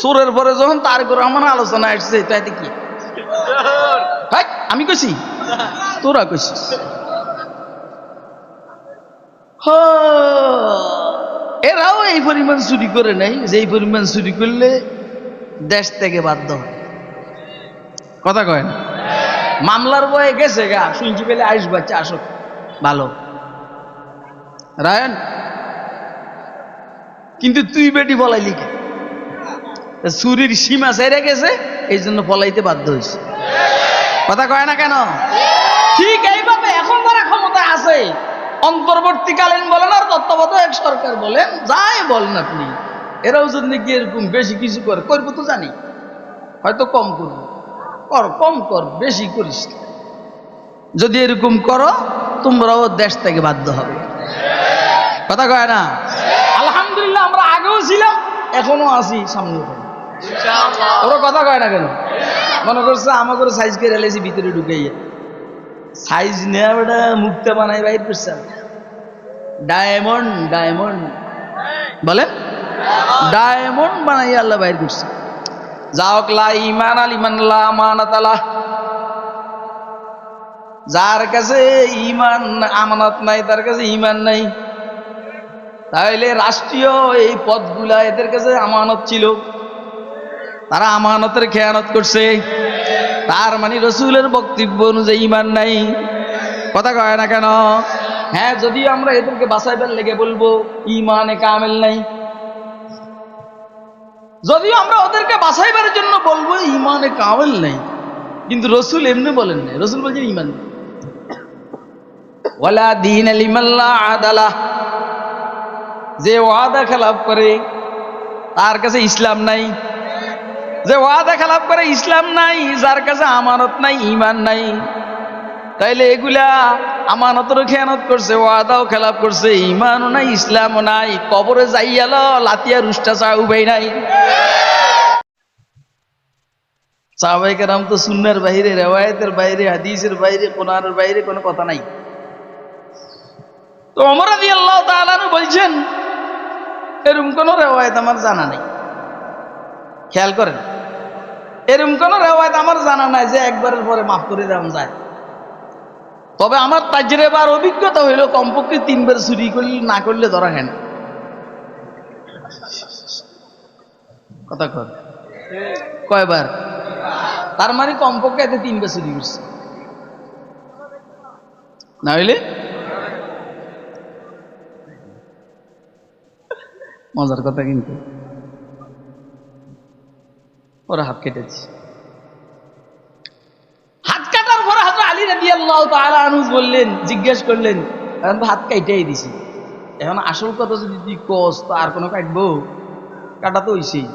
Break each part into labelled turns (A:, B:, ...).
A: সুরের পরে যখন তারেক রহমান আলোচনা আসছে তাইতে কি আমি কইছি? তোরা কইছিস। এরাও এই পরিমাণ চুরি করে নাই যে এই পরিমাণ চুরি করলে দেশ থেকে বাধ্য কথা কয় মামলার বয়ে গেছে গা, শুনছি পেলে আইস বাচ্চা, আসো। ভালো। রায়ন, কিন্তু তুই বেটি বলাই তা চুরির সীমা সেরে গেছে, এই জন্য পলাইতে বাধ্য হয়েছে। কথা কয় না কেন? ঠিক এইভাবে এখন যারা ক্ষমতা আছে। অন্তর্বর্তীকালীন বলেন আর তত্ত্বাবধায়ক সরকার বলেন, যাই বলেন আপনি, এরাও যদি কি এরকম বেশি কিছু করে, করব তো জানি। হয়তো কম করব। কর, কম কর, বেশি করিস। যদি এরকম করো, তোমরাও দেশ থেকে বাধ্য হবে। কথা কয় না? আলহামদুলিল্লাহ, আমরা আগেও ছিলাম এখনও আছি সামনে। ওরা কথা কয় না কেন? মনে করছে আমাকে সাইজ করে এলেছি ভিতরে ঢুকাইয়া। সাইজ নেওয়া বেটা মুক্তা বানাই বাইর করছে ডায়মন্ড ডায়মন্ড বলে? ডায়মন্ড বানাই আল্লাহ বাইর করছে। যাওক লা ইমান আল ইমান লা আমানাত যার কাছে ইমান আমানত নাই, তার কাছে ইমান নাই। তাহলে রাষ্ট্রীয় এই পদগুলা এদের কাছে আমানত ছিল। তারা আমানতের খেয়ানত করছে। তার মানে রসুলের বক্তব্য অনুযায়ী ইমান নাই। কথা কয় না কেন? হ্যাঁ যদি আমরা এদেরকে বাঁচাইবার লেগে বলব ইমানে কামেল নাই। যদিও আমরা ওদেরকে বাঁচাইবার জন্য বলব ইমানে কামেল নাই। কিন্তু রসুল এমনি বলেন নাই। রসুল বলছেন ইমান। ওয়ালা দিন আদালা। যে ওয়াদা খেলাপ করে, তার কাছে ইসলাম নাই। যে ওয়াদা খেলাপ করে ইসলাম নাই, যার কাছে আমানত নাই ইমান নাই। তাইলে এগুলা আমানতেরও খেয়ানত করছে, ওয়াদাও খেলাপ করছে ইমানও নাই, ইসলামও নাই, কবরে যাইয়াল লাতিয়া রুষ্টা চা উবাই নাই। সাহবাইকার তো সুন্নার বাইরে, রেওয়ায়তের বাইরে, হাদিসের বাইরে, কোরআনের বাইরে কোনো কথা নাই। তো অমর আদি আল্লাহ তাআলানু বলছেন এরকম কোনো রেওয়ায়ত আমার জানা নেই। খেয়াল করেন। এরকম কোন রেওয়ায়ত আমার জানা নাই যে একবারের পরে মাফ করে দেওয়া যায়। তবে আমার তাজরেবার অভিজ্ঞতা হইল কমপক্ষে তিনবার চুরি করলে, না করলে ধরা হেন কথা কর কয়বার? তার মানে কমপক্ষে এতে তিনবার চুরি করছে। না হইলে? মজার কথা কিন্তু। ওরা হাত কেটেছে। হাত কাটার পরে হাত আলী রাদি আল্লাহ আনুজ বললেন, জিজ্ঞেস করলেন, এখন হাত কাইটাই দিছি। এখন আসল কথা যদি তুই কস, তো আর কোনো কাটবো? কাটা তো হইছেই।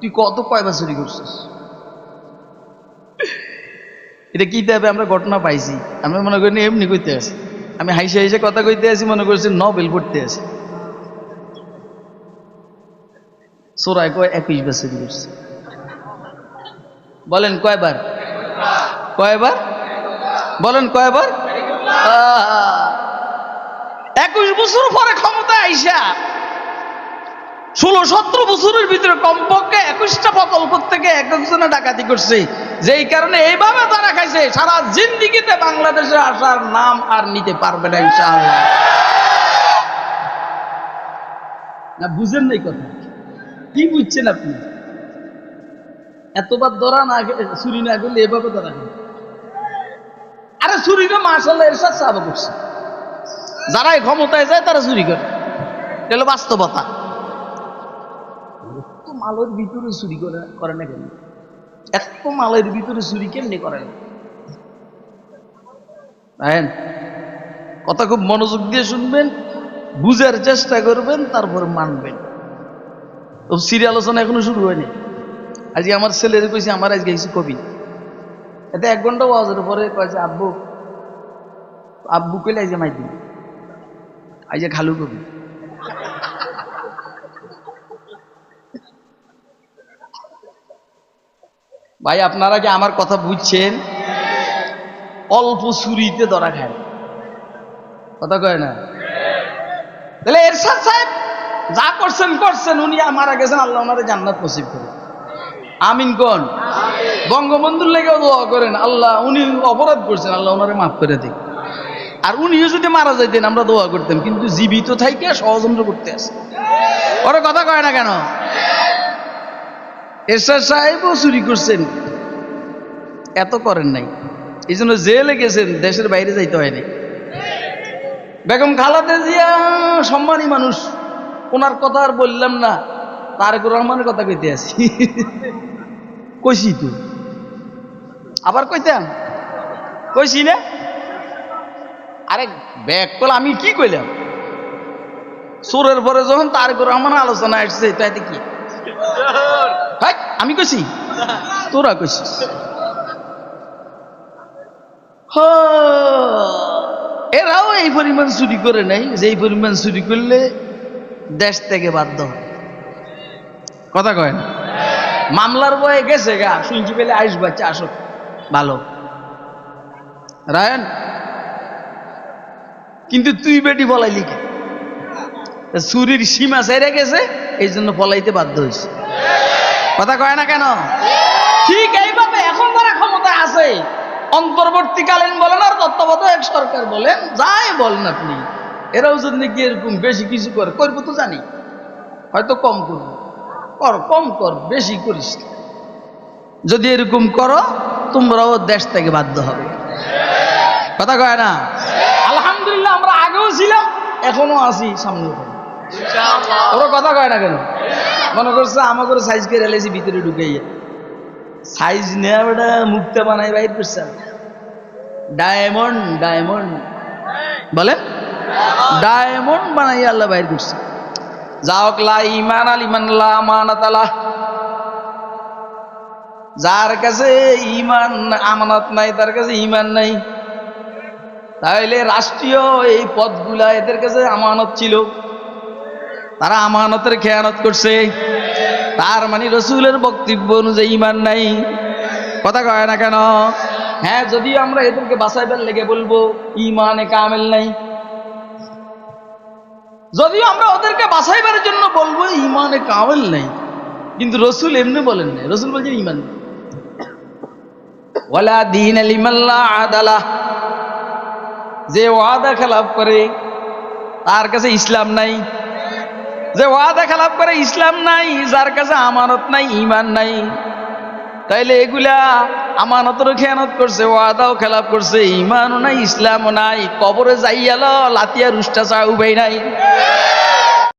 A: তুই কত কয়বার চুরি করছিস? এটা কি দেবে আমরা ঘটনা পাইছি। আমি মনে করি এমনি করতে আছি। আমি হাইসে হাইসে কথা কইতে আছি, মনে করছি নবেল পড়তে আছি। সোরাই কয় একুশ বার চুরি করছে। বলেন কয়বার? কয়বার? বলেন কয়বার? একুশ বছর পরে ক্ষমতা আইসা, ষোলো সতেরো বছরের ভিতরে কমপক্ষে একুশটা প্রকল্প থেকে এক একজনে ডাকাতি করছে। যেই কারণে এইভাবে তারা খাইছে, সারা জিন্দিগিতে বাংলাদেশে আসার নাম আর নিতে পারবে না, ইনশাআল্লাহ। না, বুঝেন নাই কথা। কি বুঝছেন আপনি? এতবার ধরা না চুরি না করলে এভাবে ধরা যায়। আরে চুরিটা মার্শাল্লাহ এর সাথে সাহায্য করছে। যারা ক্ষমতায় যায়, তারা চুরি করে। এটা বাস্তবতা। এত মালের ভিতরে চুরি করে করে না কেন? এত মালের ভিতরে চুরি কেমনি করে? দেখেন কথা খুব মনোযোগ দিয়ে শুনবেন, বুঝার চেষ্টা করবেন, তারপর মানবেন। তো সিরিয়াল আলোচনা এখনও শুরু হয়নি। আজকে আমার ছেলের কইছে আমার আজকে কিছু কবি। এতে এক ঘণ্টা ওয়াজের পরে কয়েছে আব্বু আব্বু কইলে আজকে মাই দিন আজকে খালু কবি। ভাই, আপনারা কি আমার কথা বুঝছেন? অল্প ছুরিতে ধরা খায়। কথা কয় না? তাহলে এরশাদ সাহেব, যা করছেন করছেন, উনি মারা গেছেন আল্লাহ ওনারে জান্নাত নসিব করে। আমিন কোন? বঙ্গবন্ধুর লেগেও দোয়া করেন আল্লাহ উনি অপরাধ করছেন আল্লাহ ওনারে মাফ করে দিন আর উনিও যদি মারা যাইতেন আমরা দোয়া করতাম কিন্তু জীবিত থাইকে ষড়যন্ত্র করতে আসে ওরা কথা কয় না কেন? এরশাদ সাহেবও চুরি করছেন। এত করেন নাই। এই জন্য জেলে গেছেন দেশের বাইরে যাইতে হয়নি বেগম খালাদে জিয়া সম্মানী মানুষ ওনার কথা আর বললাম না তারেক রহমানের কথা কইতে আছি। কইছি তো। আবার কইতাম কইছি না? আরে ব্যাগ কল আমি কি কইলাম? সুরের পরে যখন তারেক রহমান আলোচনা আসছে তাইতে কি? আমি কইছি তোরা কইছিস হ, এরাও এই পরিমাণ চুরি করে নাই যে এই পরিমাণ চুরি করলে দেশ থেকে বাধ্য কথা কয় না? মামলার বয়ে গেছে গা, শুনছি পেলে আইস বাচ্চা, আসো। ভালো। রায়ন, কিন্তু তুই বেটি বলাই লিখে চুরির সীমা সেরে গেছে, এই জন্য পলাইতে বাধ্য হয়েছে। কথা কয় না কেন? ঠিক এইভাবে এখন যারা ক্ষমতা আছে। অন্তর্বর্তীকালীন বলেন আর তত্ত্বাবধায়ক সরকার বলেন, যাই বলেন আপনি। এরাও যদি নাকি এরকম বেশি কিছু করে, করব তো জানি। হয়তো কম করব। কর কম কর বেশি করিস যদি এরকম করো তোমরাও দেশ থেকে বাধ্য হবে। কথা কয় না? আলহামদুলিল্লাহ আমরা আগেও ছিলাম এখনও আছি সামনে। ওরা কথা কয় না কেন? মনে করছে আমাকে সাইজ করে এলেছি ভিতরে ঢুকাইয়া সাইজ নেওয়া বেটা মুক্তা বানাই বাইর করছে। ডায়মন্ড ডায়মন্ড বলেন? ডায়মন্ড বানাই আল্লাহ বাইর করছে। যাওক লা ইমান যার কাছে ইমান আমানত নাই, তার কাছে ইমান নাই। তাহলে রাষ্ট্রীয় এই পদগুলা এদের কাছে আমানত ছিল। তারা আমানতের খেয়ানত করছে। তার মানে রসুলের বক্তব্য অনুযায়ী ইমান নাই। কথা কয় না কেন? হ্যাঁ যদিও আমরা এদেরকে বাঁচাইবার লেগে বলব ইমানে কামেল নাই। যদিও আমরা ওদেরকে বাঁচাইবার জন্য বলব ইমানে কামেল নাই। কিন্তু রসুল এমনি বলেন নাই। রসুল বলছেন ইমান ওয়ালা দিন আদালা। যে ওয়াদা খেলাপ করে, তার কাছে ইসলাম নাই। যে ওয়াদা খেলাপ করে, ইসলাম নাই। যার কাছে আমানত নাই ইমান নাই। তাইলে এগুলা আমানতেরও খেয়ানত করছে, ওয়াদাও খেলাপ করছে ইমানও নাই, ইসলামও নাই, কবরে যাইয়াল লাতিয়া রুষ্টা চা উবাই নাই।